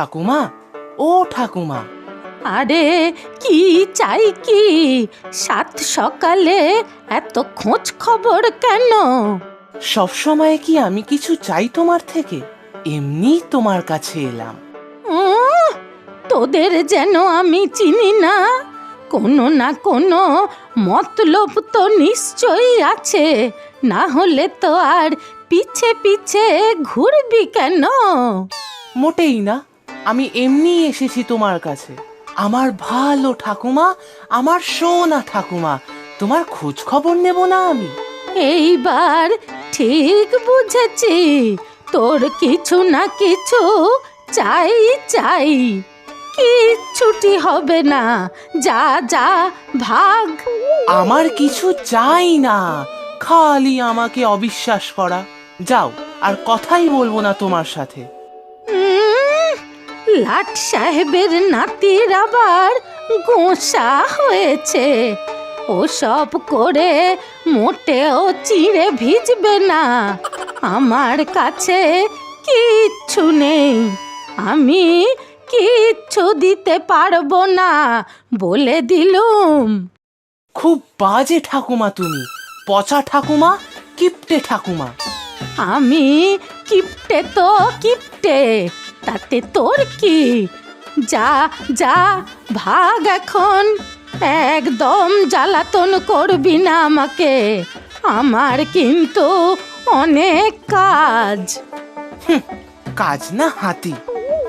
ঠাকুমা ও ঠাকুমা। আরে কি চাই কি? সাত সকালে এত খোঁজ খবর কেন? সব সময় কি আমি কিছু চাই তোমার থেকে? এমনি তোমার কাছে এলাম। উম, তোদের যেন আমি চিনি না কোনো না কোনো মতলব তো নিশ্চয়ই আছে। না হলে তো আর পিছে পিছে ঘুরবি কেন? মোটেই না। আমি এমনি এসেছি তোমার কাছে। আমার ভালো ঠাকুমা আমার সোনা ঠাকুমা তোমার খোঁজ খবর নেব না আমি। এইবার ঠিক বুঝেছি তোর কিছু না কিছু চাই চাই। কিচ্ছুটি হবে না যা যা ভাগ। আমার কিছু চাই না খালি আমাকে অবিশ্বাস করা। যাও আর কথাই বলব না তোমার সাথে। লাট সাহেবের নাতির আবার গোসা হয়েছে। ওসব করে মোটেও চিড়ে ভিজবে না। আমার কাছে কিচ্ছু নেই। আমি কিচ্ছু দিতে পারব না বলে দিলুম। খুব বাজে ঠাকুমা তুমি। পচা ঠাকুমা কিপটে ঠাকুমা। আমি কিপটে তো কিপটে। তাতে তোর কি? যা যা ভাগ এখন। একদম জ্বালাতন করবি না আমাকে। আমার কিন্তু অনেক কাজ। কাজ না হাতি।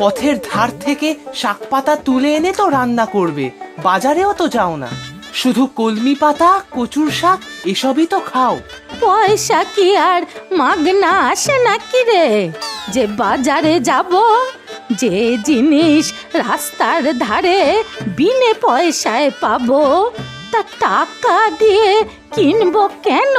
পথের ধার থেকে শাক পাতা তুলে এনে তো রান্না করবে। বাজারেও তো যাও না। শুধু কলমি পাতা কচুর শাক এসবই তো খাও। পয়সা কি আর মাগনা আসে নাকি রে? যে বাজারে যাব যে জিনিস রাস্তার ধারে বিনে পয়সায় পাবো তা টাকা দিয়ে কিনবো কেন?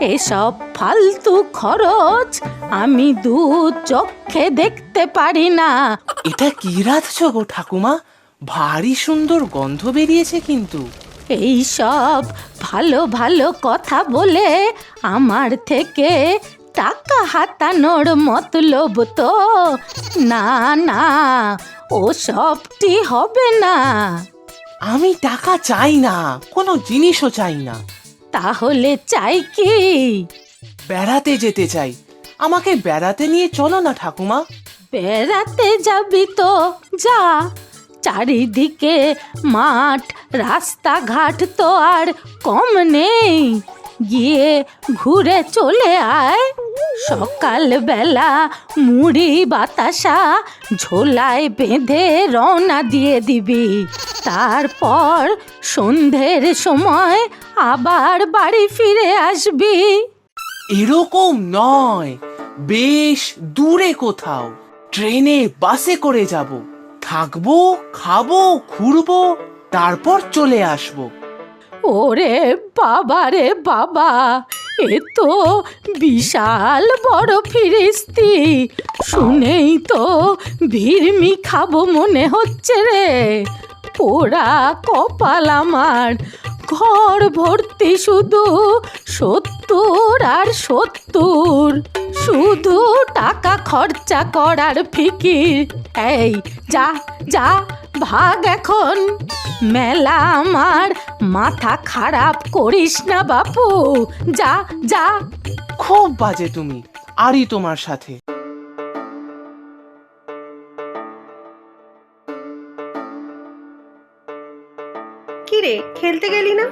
এসব ফালতু খরচ আমি দু চক্ষে দেখতে পারি না। এটা কি রাঁধছ গো ঠাকুমা? ভারী সুন্দর গন্ধ বেরিয়েছে কিন্তু। এই সব ভালো ভালো কথা বলে আমার থেকে টাকা হাতানোর মতলব তো। না না ও সবটি হবে না। আমি টাকা চাই না কোনো জিনিসও চাই না। তাহলে চাই কি? বেড়াতে যেতে চাই। আমাকে বেড়াতে নিয়ে চলো না ঠাকুমা। বেড়াতে যাবি তো যা। চারিদিকে মাঠ রাস্তাঘাট তো আর কম নেই। গিয়ে ঘুরে চলে আয়। সকালবেলা মুড়ি বাতাসা ঝোলায় বেঁধে রওনা দিয়ে দিবি। তারপর সন্ধ্যের সময় আবার বাড়ি ফিরে আসবি। এরকম নয়। বেশ দূরে কোথাও। ট্রেনে বাসে করে যাব। থাকব, খাব, ঘুরবো, তারপর চলে আসব। ওরে বাবা রে বাবা, এ তো বিশাল বড় ফিরিস্তি। শুনেই তো ভিড়মি খাব মনে হচ্ছে রে। পোড়া কপাল আমার, ঘর ভর্তি শুধু সত্তর আর সত্তর। শুধু টাকা খরচা করার ফিকির, এই যা যা ভাগ এখন। মেলা আমার মাথা খারাপ করিস না বাপু। যা যা। খুব বাজে তুমি আরই তোমার সাথে। কি রে খেলতে গেলি না?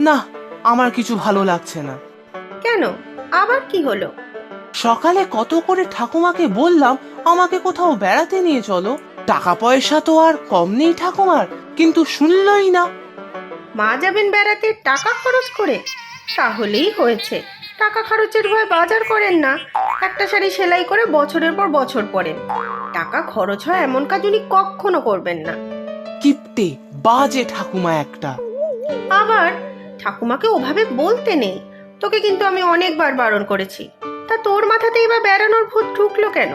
না আমার কিছু ভালো লাগছে না। কেন? আবার কি হলো? সকালে কত করে ঠাকুমাকে বললাম আমাকে কোথাও বেড়াতে নিয়ে চলো। টাকা পয়সা তো আর কম নেই ঠাকুমার। কিন্তু শুনলই না। মা যাবেন বেড়াতে টাকা খরচ করে? তাহলেই হয়েছে। টাকা খরচের ভয় বাজার করেন না। একটা শাড়ি সেলাই করে বছরের পর বছর পরেন। টাকা খরচ হয় এমন কাজ উনি কখনো করবেন না। কিপটে বাজে ঠাকুমা একটা। আবার ঠাকুমাকে ওভাবে বলতে নেই। তোকে কিন্তু আমি অনেকবার বারণ করেছি। তা তোর মাথাতে এবার বেড়ানোর ভূত ঢুকলো কেন?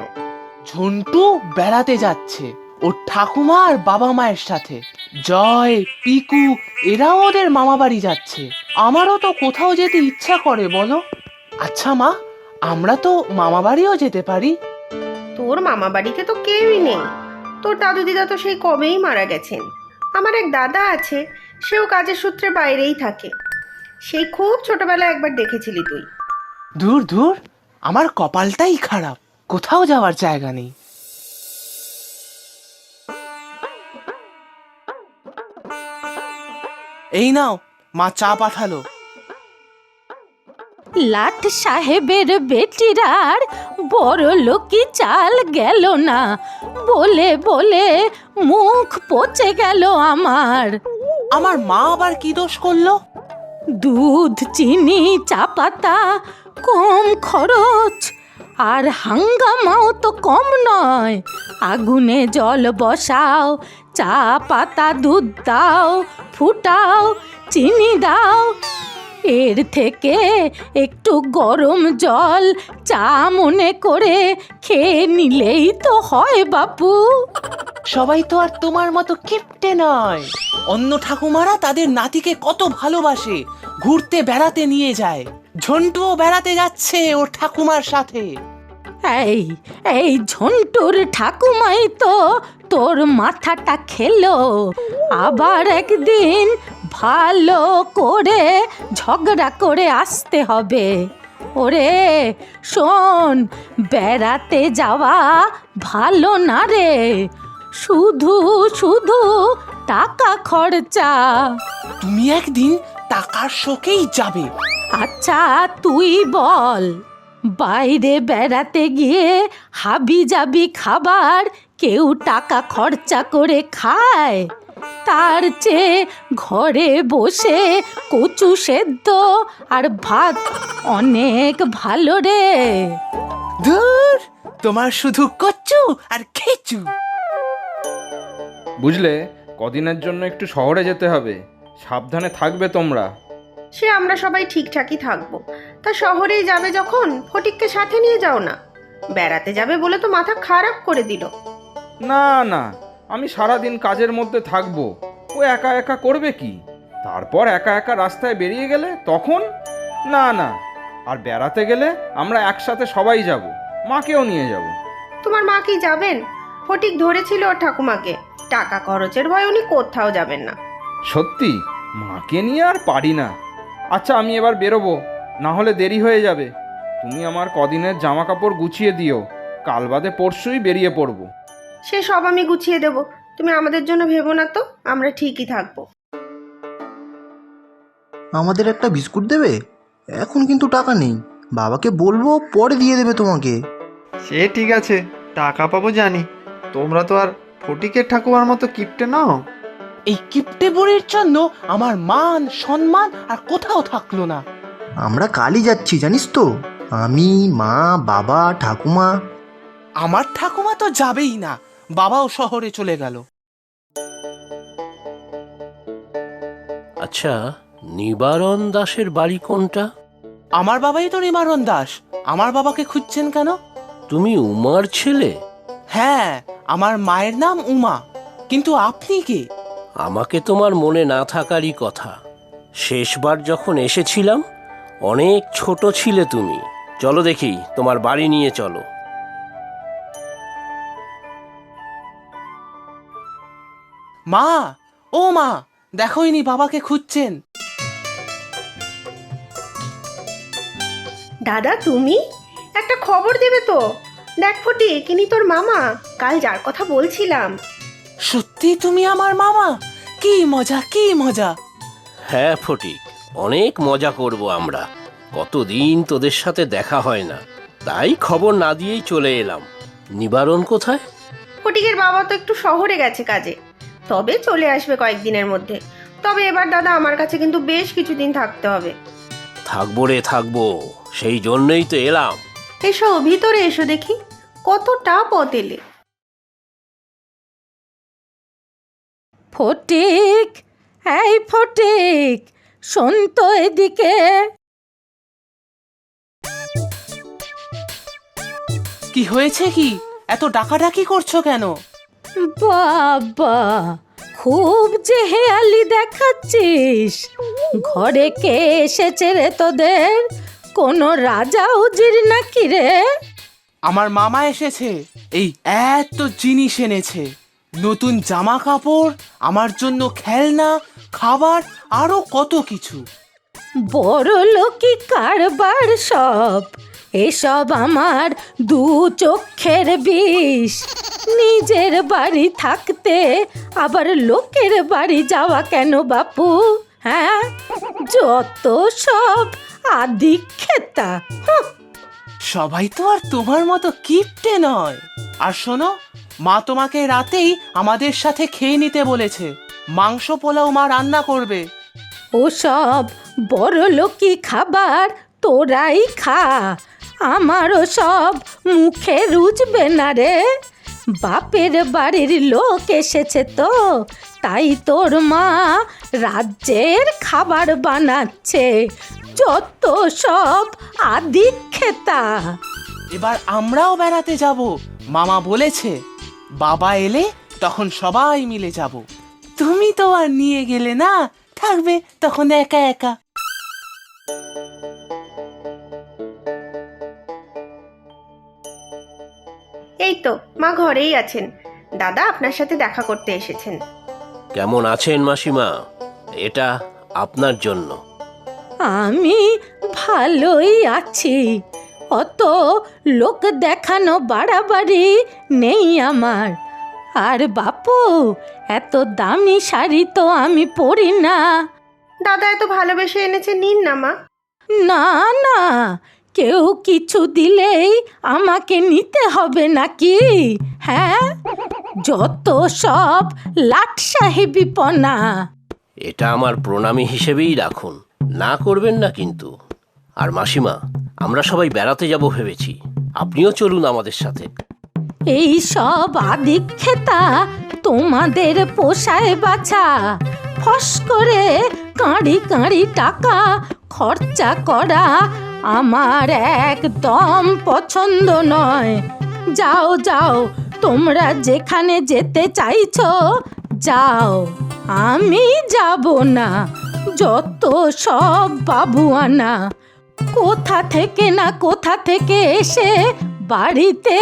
ঝন্টু বেড়াতে যাচ্ছে। ওর ঠাকুমা আর বাবা মায়ের সাথে। জয় পিকু এরাও ওদের মামা বাড়ি যাচ্ছে। আমারও তো কোথাও যেতে ইচ্ছা করে বলো? আচ্ছা মা আমরা তো মামা বাড়িও যেতে পারি। তোর মামা বাড়িতে তো কেউই নেই। তোর দাদু দিদা তো সেই কবেই মারা গেছেন। আমার এক দাদা আছে সেও কাজের সূত্রে বাইরেই থাকে। সেই খুব ছোটবেলায় একবার দেখেছিলি তুই। দূর দূর আমার কপালটাই খারাপ। কোথাও যাওয়ার জায়গা নেই। এই নাও মা চা পাঠালো। লাট সাহেবের বেটিরার বড় লোকি চাল গেল না। বলে বলে মুখ পচে গেল আমার। আমার মা আবার কি দোষ করল? দুধ চিনি চা পাতা কম খরচ। আর হাঙ্গামাও তো কম নয়। আগুনে জল বসাও, চা পাতা দুধ দাও, ফুটাও, চিনি দাও। এর থেকে একটু গরম জল চা মনে করে খেয়ে নিলেই তো হয় বাপু। সবাই তো আর তোমার মতো কিপটে নয়। অন্য ঠাকুমারা তাদের নাতিকে কত ভালোবাসে, ঘুরতে বেড়াতে নিয়ে যায়। ঝন্টুও বেড়াতে যাচ্ছে ওর ঠাকুমার সাথে। এই এই ঝন্টুর ঠাকুমাই তো তোর মাথাটা খেলো। আবার একদিন ভালো করে ঝগড়া করে আসতে হবে। ওরে শোন বেড়াতে যাওয়া ভালো না রে। শুধু শুধু টাকা খরচা। তুমি একদিন টাকার শোকেই যাবে। আচ্ছা তুই বল বাইরে বেড়াতে গিয়ে হাবি যাবি খাবার কেউ টাকা খরচা করে খায়? তার চেয়ে ঘরে বসে কচু সেদ্ধ আর ভাত অনেক ভালো রে। দূর তোমার শুধু কচ্চু আর খেচু। বুঝলে কদিনের জন্য একটু শহরে যেতে হবে। সাবধানে থাকবে তোমরা। সে আমরা সবাই ঠিকঠাকই থাকব। তা শহরেই যাবে যখন? ফটিককে সাথে নিয়ে যাও না। বেড়াতে যাবে বলে তো মাথা খারাপ করে দিল। না না আমি সারাদিন কাজের মধ্যে থাকব। ও একা একা করবে কি? তারপর একা একা রাস্তায় বেরিয়ে গেলে তখন? না না আর বেড়াতে গেলে আমরা একসাথে সবাই যাব মাকেও নিয়ে যাব। তোমার মা কি যাবেন? ফটিক ধরেছিল ওর ঠাকুমাকে। টাকা খরচের ভয় উনি কোথাও যাবেন না। সত্যি? মাকে নিয়ে আর পারি না। আচ্ছা আমি এবার বেরোবো। না হলে দেরি হয়ে যাবে। তুমি আমার কদিনের জামা কাপড় গুছিয়ে দিও। কাল বাদে পরশুই বেরিয়ে পড়ব। সে সব আমি গুছিয়ে দেব। তুমি আমাদের জন্য ভেবো না তো আমরা ঠিকই থাকব। আমাদের একটা বিস্কুট দেবে? এখন কিন্তু টাকা নেই। বাবাকে বলব পরে দিয়ে দেবে তোমাকে। সে ঠিক আছে টাকা পাবো জানি। তোমরা তো আর ফটিকের ঠাকুমার মতো কিপটে নাও। এই কিপটে বুড়ির জন্য আমার মান সম্মান আর কোথাও থাকল না। আমরা কালই যাচ্ছি জানিস তো। আমি মা বাবা ঠাকুমা। আমার ঠাকুমা তো যাবেই না বাবাও শহরে চলে গেল। আচ্ছা নিবারণ দাসের বাড়ি কোনটা? আমার বাবাই তো নিমারণ দাস আমার বাবাকে খুঁজছেন কেন? তুমি উমার ছেলে? হ্যাঁ আমার মায়ের নাম উমা কিন্তু আপনি কে? আমাকে তোমার মনে না থাকারই কথা। শেষবার যখন এসেছিলাম অনেক ছোট ছিলে তুমি। চলো দেখি তোমার বাড়ি নিয়ে চলো। মা ও মা দেখোইনি বাবাকে খুঁজছেন। দাদা তুমি? একটা খবর দেবে তো। দেখ ফটিক ইনি তোর মামা। কাল যার কথা বলছিলাম। সত্যি তুমি আমার মামা? কি মজা কি মজা? হ্যাঁ ফটিক অনেক মজা করব আমরা। কতদিন তোদের সাথে দেখা হয় না। তাই খবর না দিয়েই চলে এলাম। নিবারণ কোথায়? ফটিকের বাবা তো একটু শহরে গেছে কাজে। তবে চলে আসবে কয়েকদিনের মধ্যে। তবে এবার দাদা আমার কাছে কিন্তু বেশ কিছুদিন থাকতে হবে। থাকব রে থাকব। সেই জন্যই তো এলাম। এসো ভিতরে এসো দেখি। কতটা পথ এলে। ফটিক এই ফটিক শোন তো এদিকে। কি হয়েছে কি? এত ডাকাডাকি করছ কেন? বাবা খুব যে হেয়ালি দেখাচ্ছিস। ঘরে কে এসেছে রে তোদের? কোনো রাজা উজির নাকি রে? আমার মামা এসেছে। এই এত জিনিস এনেছে। নতুন জামা কাপড় আমার জন্য খেলনা খাবার আরও কত কিছু। বড় লোকি কারবার সব এসব আমার দু চক্ষের বিষ। নিজের বাড়ি থাকতে আবার লোকের বাড়ি যাওয়া কেন বাপু হ্যাঁ? যত সব আদি খেতা সবাই তো আর তোমার মতো কিপটে নয়। আর শোনো মা তোমাকে রাতেই আমাদের সাথে খেয়ে নিতে বলেছে। মাংস পোলাও মা রান্না করবে। ওসব বড় লোকি খাবার তোরাই খা। আমারও সব মুখে রুজবে না রে। বাপের বাড়ির লোক এসেছে তো তাই তোর মা রাজ্যের খাবার বানাচ্ছে। যত সব আদি খেতা এবার আমরাও বেড়াতে যাব মামা বলেছে। বাবা এলে তখন সবাই মিলে যাব। তুমি তো আর নিয়ে গেলে না থাকবে তখন একা একা। এই তো মা ঘরেই আছেন। দাদা আপনার সাথে দেখা করতে এসেছেন। কেমন আছেন মাসিমা? এটা আপনার জন্য। আমি ভালোই আছি। অত লোক দেখানো বাড়াবাড়ি নেই আমার। আর বাপু এত দামি শাড়ি তো আমি পরি না। দাদা এত ভালোবেসে এনেছে নিন না মা। না না কেউ কিছু দিলেই আমাকে নিতে হবে নাকি? হ্যাঁ যত সব লাট সাহেবিপনা এটা আমার প্রণামী হিসেবেই রাখুন না করবেন না কিন্তু। আর মাসিমা আমরা সবাই বেড়াতে যাব ভেবেছি। আপনিও চলুন আমাদের সাথে। এই সব আদিক্ষেতা তোমাদের পোষায় বাছা। ফস করে কাঁড়ি কাঁড়ি টাকা খরচা করা আমার একদম পছন্দ নয়। যাও যাও, তোমরা যেখানে যেতে চাইছ, যাও। আমি যাব না, যত সব বাবুয়ানা কোথা থেকে না কোথা থেকে এসে বাড়িতে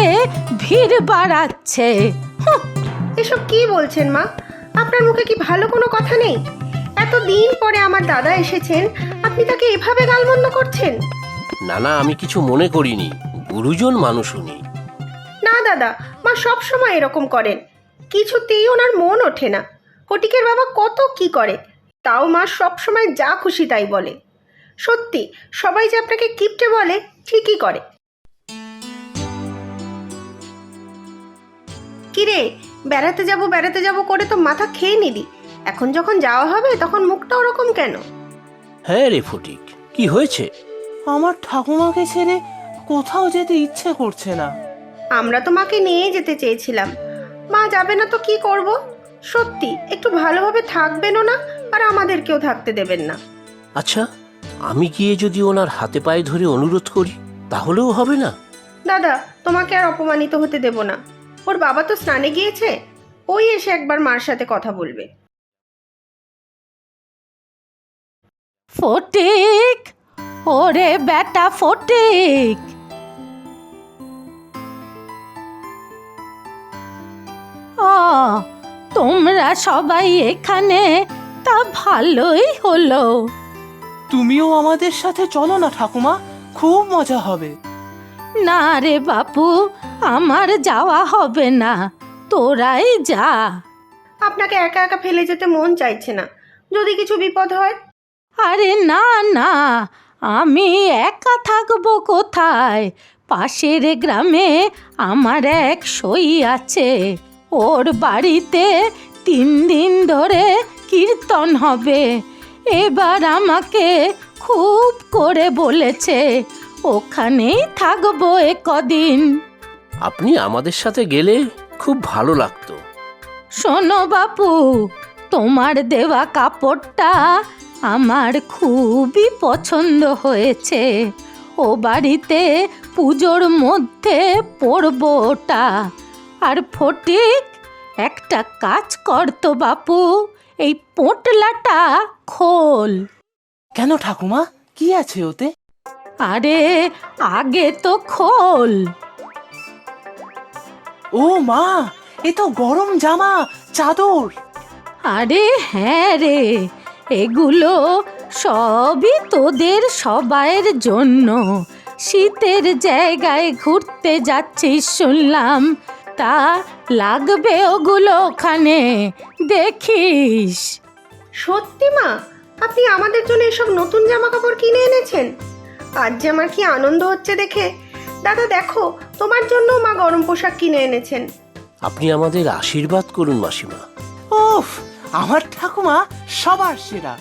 ভিড় বাড়াচ্ছে? এসব কি বলছেন মা? আপনার মুখে কি ভালো কোনো কথা নেই? এত দিন পরে আমার দাদা এসেছেন আপনি তাকে এভাবে গালমন্দ করছেন? না না আমি কিছু মনে করিনি। গুরুজন মানুষ উনি না দাদা মা সব সময় এরকম করেন। কিছুতেই ওনার মন ওঠে না। ফটিকের বাবা কত কি করে তাও মা সব সময় যা খুশি তাই বলে। সত্যি সবাই যে আপনাকে কিপটে বলে ঠিকই করে। কিরে বেড়াতে যাব বেড়াতে যাব করে তো মাথা খেয়ে নিলি। এখন যখন যাওয়া হবে তখন মুখটা ওরকম কেন? হ্যাঁ রে ফটিক কি হয়েছে? আমার ঠাকুমাকে ছেড়ে কোথাও যেতে ইচ্ছে করছে না। আমরা তো মাকে নিয়ে যেতে চেয়েছিলাম। মা যাবে না তো কি করব? সত্যি একটু ভালোভাবে থাকবেনও না আর আমাদেরকেও থাকতে দেবেন না। আচ্ছা আমি গিয়ে যদি ওনার হাতে পায়ে ধরে অনুরোধ করি তাহলেও হবে না। দাদা তোমাকে আর অপমানিত হতে দেব না। ওর বাবা তো স্নানে গিয়েছে ওই এসে একবার মার সাথে কথা বলবে। ফটিক ওরে বেটা ফটিক। ও তোমরা সবাই এখানে তা ভালোই হলো। তুমিও আমাদের সাথে চলো না ঠাকুমা। খুব মজা হবে। না রে বাপু আমার যাওয়া হবে না। তোরাই যা। আপনাকে একা একা ফেলে যেতে মন চাইছে না। যদি কিছু বিপদ হয়? আরে না না আমি একা থাকব কোথায়? পাশের গ্রামে আমার এক সই আছে। ওর বাড়িতে তিন দিন ধরে কীর্তন হবে। এবার আমাকে খুব করে বলেছে ওখানেই থাকব এ কদিন। আপনি আমাদের সাথে গেলে খুব ভালো লাগতো। শোনো বাপু তোমার দেওয়া কাপড়টা আমার খুবই পছন্দ হয়েছে। ও বাড়িতে পুজোর মধ্যে পরবো ওটা আর ফটিক একটা কাজ করতো বাপু। এই পোটলাটা খোল। কেন ঠাকুমা? কি আছে ওতে? আরে আগে তো খোল। ও মা এ তো গরম জামা চাদর। আরে হ্যাঁ রে এগুলো সবই তোদের সবাইয়ের জন্য। শীতের জায়গায় ঘুরতে যাচ্ছিস শুনলাম তা লাগবে ওগুলো ওখানে দেখিস। সত্যি মা আপনি আমাদের জন্য এসব নতুন জামা কাপড় কিনে এনেছেন? আজ যে আমার কি আনন্দ হচ্ছে দেখে। দাদা দেখো তোমার জন্য মা গরম পোশাক কিনে এনেছেন। আপনি আমাদের আশীর্বাদ করুন মাসিমা। উফ আমার ঠাকুমা সবার সেরা।